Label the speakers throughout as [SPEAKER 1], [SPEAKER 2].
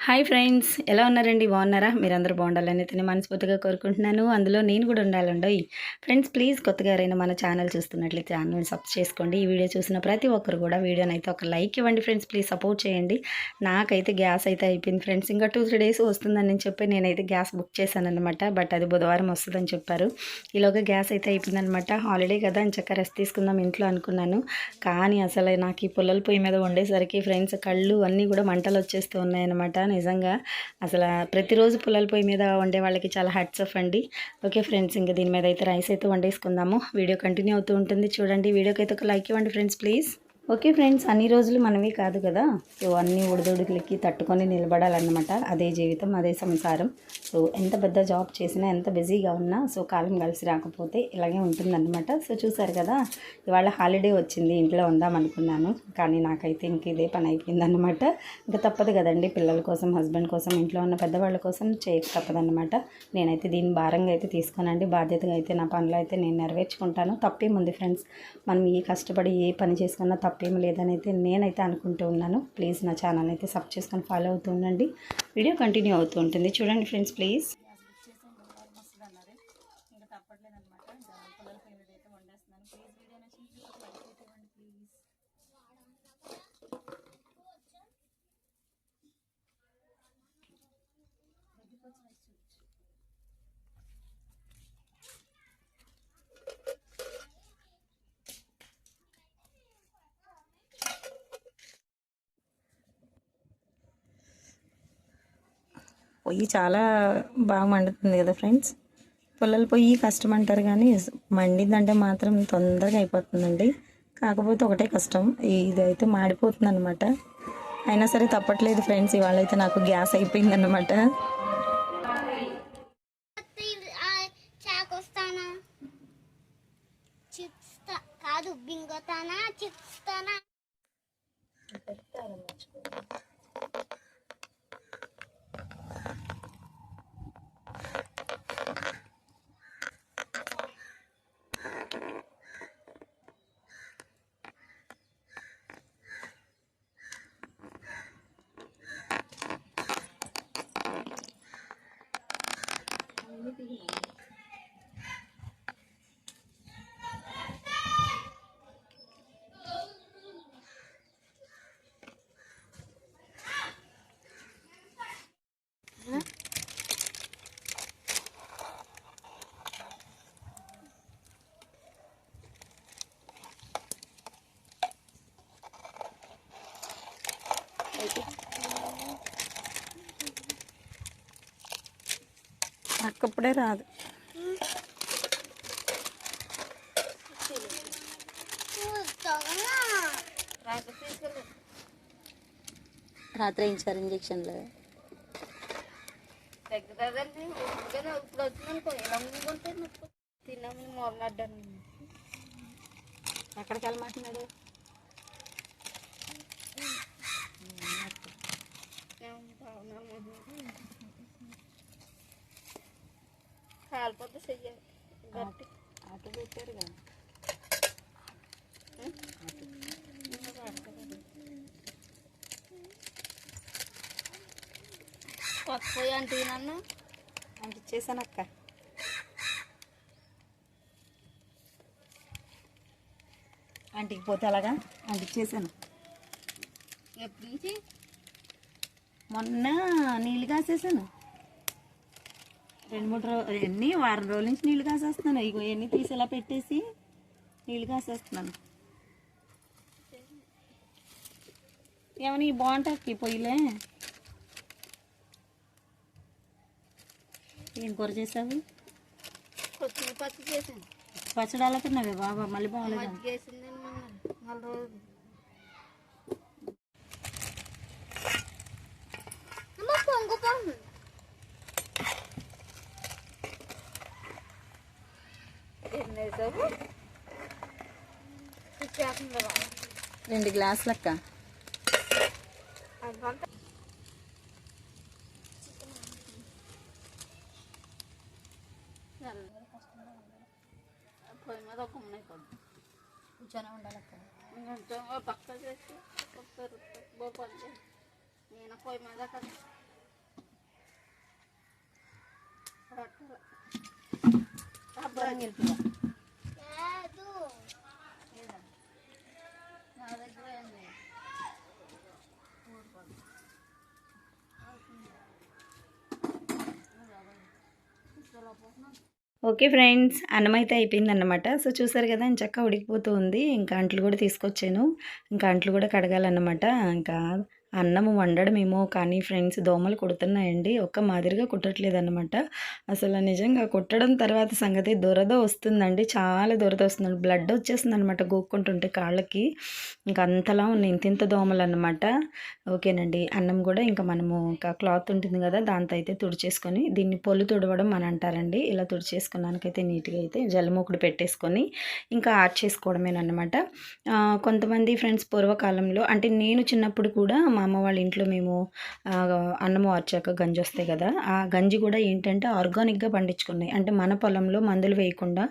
[SPEAKER 1] Hi friends ఎలా ఉన్నారండి? బాగున్నారా? మీరందరూ బాగుండాలని అయితే నేను మనస్ఫూర్తిగా కోరుకుంటున్నాను. అందులో నేను కూడా ఉండాలండి. ఫ్రెండ్స్ ప్లీజ్ కొత్తగా ఎవరైనా మన ఛానల్ చూస్తున్నట్లయితే ఛానల్ సబ్స్క్రైబ్ చేసుకోండి. ఈ వీడియో చూసిన ప్రతి ఒక్కరు కూడా వీడియోని అయితే ఒక లైక్ ఇవ్వండి ఫ్రెండ్స్. ప్లీజ్ సపోర్ట్ చేయండి. నాకైతే గ్యాస్ అయితే అయిపోయింది ఫ్రెండ్స్. ఇంకా టూ త్రీ డేస్ వస్తుందని చెప్పి నేనైతే గ్యాస్ బుక్ చేశాను అనమాట బట్ అది బుధవారం వస్తుందని చెప్పారు. ఈలోగా గ్యాస్ అయితే అయిపోయిందనమాట హాలిడే కదా అని చక్క రెస్ట్ తీసుకుందాం ఇంట్లో అనుకున్నాను. కానీ అసలు నాకు ఈ పుల్లల పొయ్యి మీద వండేసరికి ఫ్రెండ్స్ కళ్ళు అన్నీ కూడా మంటలు వచ్చేస్తూ ఉన్నాయన్నమాట. నిజంగా. అసలు ప్రతిరోజు పుల్లల పొయ్యి మీద వండే వాళ్ళకి చాలా హ్యాట్స్ ఆఫ్ అండి. ఓకే ఫ్రెండ్స్ ఇంకా దీని మీద అయితే రైస్ అయితే వండేసుకుందాము. వీడియో కంటిన్యూ అవుతూ ఉంటుంది. చూడండి వీడియోకి అయితే ఒక లైక్ ఇవ్వండి ఫ్రెండ్స్ ప్లీజ్. ఓకే ఫ్రెండ్స్ అన్ని రోజులు మనమే కాదు కదా? సో అన్ని ఒడిదొడుకులకి తట్టుకొని నిలబడాలన్నమాట. అదే జీవితం అదే సంసారం. సో ఎంత పెద్ద జాబ్ చేసినా ఎంత బిజీగా ఉన్నా సో కాలం కలిసి రాకపోతే ఇలాగే ఉంటుందన్నమాట. సో చూసారు కదా ఇవాళ హాలిడే వచ్చింది ఇంట్లో ఉందాం అనుకున్నాను. కానీ నాకైతే ఇంక ఇదే పని అయిపోయిందన్నమాట. ఇంకా తప్పదు కదండి పిల్లల కోసం హస్బెండ్ కోసం ఇంట్లో ఉన్న పెద్దవాళ్ళ కోసం చేయక తప్పదన్నమాట. నేనైతే దీన్ని భారంగా అయితే తీసుకోనండి. బాధ్యతగా అయితే నా పనులు అయితే నేను నెరవేర్చుకుంటాను. తప్పేముంది ఫ్రెండ్స్? మనం ఏ కష్టపడి ఏ పని చేసుకున్నా తప్పేం లేదని అయితే నేనైతే అనుకుంటూ ఉన్నాను. ప్లీజ్ నా ఛానల్ అయితే సబ్ చేసుకొని ఫాలో అవుతూ ఉండండి. వీడియో కంటిన్యూ అవుతూ ఉంటుంది. చూడండి ఫ్రెండ్స్ ప్లీజ్. పొయ్యి చాలా బాగా మండుతుంది కదా ఫ్రెండ్స్. పుల్లల పొయ్యి కష్టం అంటారు కానీ మండిందంటే మాత్రం తొందరగా అయిపోతుందండి. కాకపోతే ఒకటే కష్టం ఇదైతే మాడిపోతుంది అనమాట అయినా సరే తప్పట్లేదు ఫ్రెండ్స్ ఇవాళ అయితే నాకు గ్యాస్ అయిపోయింది అనమాట
[SPEAKER 2] కాదు బింగోతానా చిప్స్
[SPEAKER 1] అక్కప్పుడే రాదు. రాత్రి వేయించారు ఇంజక్షన్లు.
[SPEAKER 2] తగ్గుతుందండి. ఇప్పుడు వచ్చిందనుకో ఎలా ముందుకుంటే తిన్నాము మొదలడ్డాను
[SPEAKER 1] ఎక్కడికి వెళ్ళమంటున్నాడు?
[SPEAKER 2] కాలిపోతే చెయ్యాలి గట్టి.
[SPEAKER 1] పెట్టారు కదా.
[SPEAKER 2] అంటే నన్ను?
[SPEAKER 1] అంటే అక్క. ఆంటీకి పోతే అలాగా అంటే ఇచ్చేసాను
[SPEAKER 2] ఎప్పటి నుంచి
[SPEAKER 1] మొన్న నీళ్ళు కాసేసాను. రెండు మూడు రోజు ఎన్ని? వారం రోజుల నుంచి నీళ్ళు కాసేస్తున్నాను. ఇగో ఎన్ని తీసి ఇలా పెట్టేసి నీళ్ళు కాసేస్తున్నాను. ఏమని బాగుంటాయి పొయ్యిలే. ఏం కూర చేసావు? పచ్చడి అలా తిన్నావే బాబా? మళ్ళీ బాగాలేదు?
[SPEAKER 2] చేస్తుంది
[SPEAKER 1] రెండు గ్లాసులు అక్క
[SPEAKER 2] అదంతా పొయ్యి మీద ఒక మునైపోద్ది
[SPEAKER 1] కూర్చొని ఉండాలక్క
[SPEAKER 2] కొంచెం పక్క చేసి నేను పొయ్యి మీద కదా
[SPEAKER 1] ఓకే ఫ్రెండ్స్ అన్నం అయితే అయిపోయిందన్నమాట. సో చూసారు కదా చక్క ఉడికిపోతూ ఉంది. ఇంకా అంట్లు కూడా తీసుకొచ్చాను. ఇంకా అంట్లు కూడా కడగాలన్నమాట. ఇంకా అన్నం వండడమేమో కానీ ఫ్రెండ్స్ దోమలు కుడుతున్నాయండి. ఒక్క మాదిరిగా కుట్టట్లేదు అనమాట అసలు నిజంగా కుట్టడం తర్వాత సంగతి దురద వస్తుందండి. చాలా దురద వస్తుందండి. బ్లడ్ వచ్చేస్తుంది అనమాట గోక్కుంటుంటే కాళ్ళకి. ఇంకా అంతలా ఉన్నాయి. ఇంత ఇంత దోమలు అనమాట ఓకేనండి. అన్నం కూడా ఇంకా మనము ఇంకా క్లాత్ ఉంటుంది కదా దాంతో అయితే తుడిచేసుకొని దీన్ని పొల్లు తుడవడం అని అంటారండి. ఇలా తుడిచేసుకున్నానికైతే నీట్గా అయితే జలమూకుడు పెట్టేసుకొని ఇంకా ఆర్చేసుకోవడమేనమాట కొంతమంది ఫ్రెండ్స్ పూర్వకాలంలో అంటే నేను చిన్నప్పుడు కూడా మా అమ్మ వాళ్ళ ఇంట్లో మేము అన్నము అన్నం గంజి వస్తాయి కదా ఆ గంజి కూడా ఏంటంటే ఆర్గానిక్గా పండించుకున్నాయి. అంటే మన పొలంలో మందులు వేయకుండా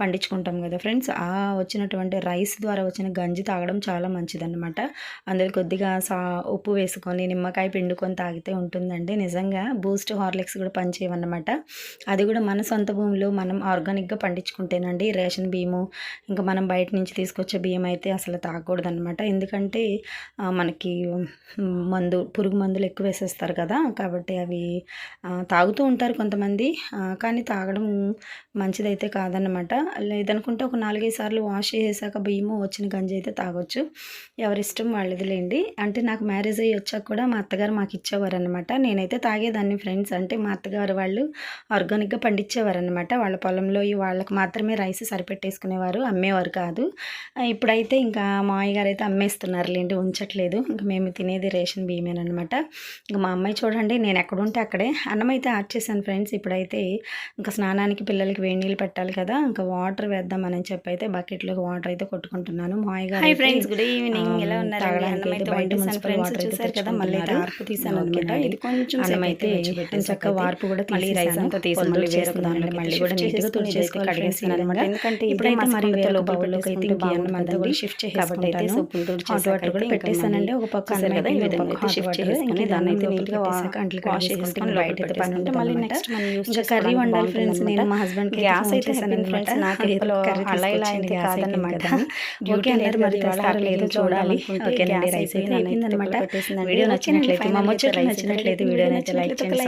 [SPEAKER 1] పండించుకుంటాం కదా ఫ్రెండ్స్. ఆ వచ్చినటువంటి రైస్ ద్వారా వచ్చిన గంజి తాగడం చాలా మంచిదన్నమాట. అందులో కొద్దిగా సా ఉప్పు వేసుకొని నిమ్మకాయ పిండుకొని తాగితే ఉంటుందండి. నిజంగా బూస్ట్ హార్లిక్స్ కూడా పనిచేయమన్నమాట అది కూడా మన సొంత భూమిలో మనం ఆర్గానిక్గా పండించుకుంటేనండి రేషన్ బియ్యము ఇంకా మనం బయట నుంచి తీసుకొచ్చే బియ్యం అయితే అసలు తాగకూడదు అనమాట ఎందుకంటే మనకి మందు పురుగు మందులు ఎక్కువ వేసేస్తారు కదా కాబట్టి అవి తాగుతూ ఉంటారు కొంతమంది. కానీ తాగడం మంచిదైతే కాదన్నమాట. లేదనుకుంటే ఒక నాలుగైదు సార్లు వాష్ చేసాక బియ్యము వచ్చిన గంజి అయితే తాగొచ్చు. ఎవరిష్టం వాళ్ళదిలేండి. అంటే నాకు మ్యారేజ్ అయ్యి వచ్చాక కూడా మా అత్తగారు మాకు ఇచ్చేవారు అనమాట నేనైతే తాగేదాన్ని ఫ్రెండ్స్. అంటే మా అత్తగారు వాళ్ళు ఆర్గానిక్గా పండించేవారు అనమాట వాళ్ళ పొలంలో వాళ్ళకి మాత్రమే రైస్ సరిపెట్టేసుకునేవారు. అమ్మేవారు కాదు. ఇప్పుడైతే ఇంకా మా అయ్యగారు అయితే అమ్మేస్తున్నారులేండి ఉంచట్లేదు. ఇంకా మేము తినేది రేషన్ బియ్యమేనమాట ఇంకా మా అమ్మాయి చూడండి నేను ఎక్కడుంటే అక్కడే. అన్నం అయితే యాడ్ చేశాను ఫ్రెండ్స్ ఇప్పుడైతే ఇంకా స్నానానికి పిల్లలకి వేడి నీళ్ళు పెట్టాలి కదా ఇంకా వాటర్ వేద్దామని చెప్పి అయితే బకెట్లోకి వాటర్ అయితే కొట్టుకుంటున్నాను.
[SPEAKER 2] హాయ్
[SPEAKER 1] అయితే,
[SPEAKER 2] ఫ్రెండ్స్ గుడ్ ఈవినింగ్. ఎలా ఉన్నారు
[SPEAKER 1] బయట మున్సిపల్ వాటర్ అయితే
[SPEAKER 2] కదా మళ్ళీ ఆర్పు తీసాను అనమాట. ఇది కొంచెం
[SPEAKER 1] అన్నం అయితే చక్క వార్పు కూడా
[SPEAKER 2] మళ్ళీ రైస్. అంతా తీసి
[SPEAKER 1] పొద్దున్న
[SPEAKER 2] మళ్ళీ వేరొక
[SPEAKER 1] చేసుకున్నాను.
[SPEAKER 2] దాంట్లోకి
[SPEAKER 1] మళ్ళీ కూడా నీట్గా తుడిచేసి కడిగేసాను అనమాట.
[SPEAKER 2] ఎందుకంటే
[SPEAKER 1] ఇప్పుడైతే మరి బౌల్లోకి అయితే ఇంక అన్నం అంతా కూడా షిఫ్ట్
[SPEAKER 2] కాబట్టి అయితే సొప్పులు తుడిచేసాక
[SPEAKER 1] హాట్ వాటర్ కూడా పెట్టేస్తానండి ఒక పక్క అన్నం
[SPEAKER 2] కదా, ఈ
[SPEAKER 1] అయితే
[SPEAKER 2] విధంగా అయితే
[SPEAKER 1] వాటర్
[SPEAKER 2] చేసుకొని
[SPEAKER 1] ఇంకా
[SPEAKER 2] దాన్ని అయితే
[SPEAKER 1] నీట్గా అంట్లు కడిగేసుకుంటే
[SPEAKER 2] చేసుకొని
[SPEAKER 1] బయట అయితే పని ఉంటుంది
[SPEAKER 2] మళ్ళీ next మనం
[SPEAKER 1] ఇంకా కర్రీ వండాలి ఫ్రెండ్స్ నేను మా హస్బెండ్కి
[SPEAKER 2] గ్యాస్ అయితే ఫ్రెండ్స్ నాకు అలా ఇలా అయితే కాదన్నమాట.
[SPEAKER 1] ఓకే అందరు మరి లేదో చూడాలి. ఓకే రైస్ అయితే
[SPEAKER 2] అయిపోయింది,
[SPEAKER 1] అనమాట. వీడియో నచ్చినట్లయితే మా ముచ్చట్లు నచ్చినట్లయితే వీడియో అయితే లైక్ చేయండి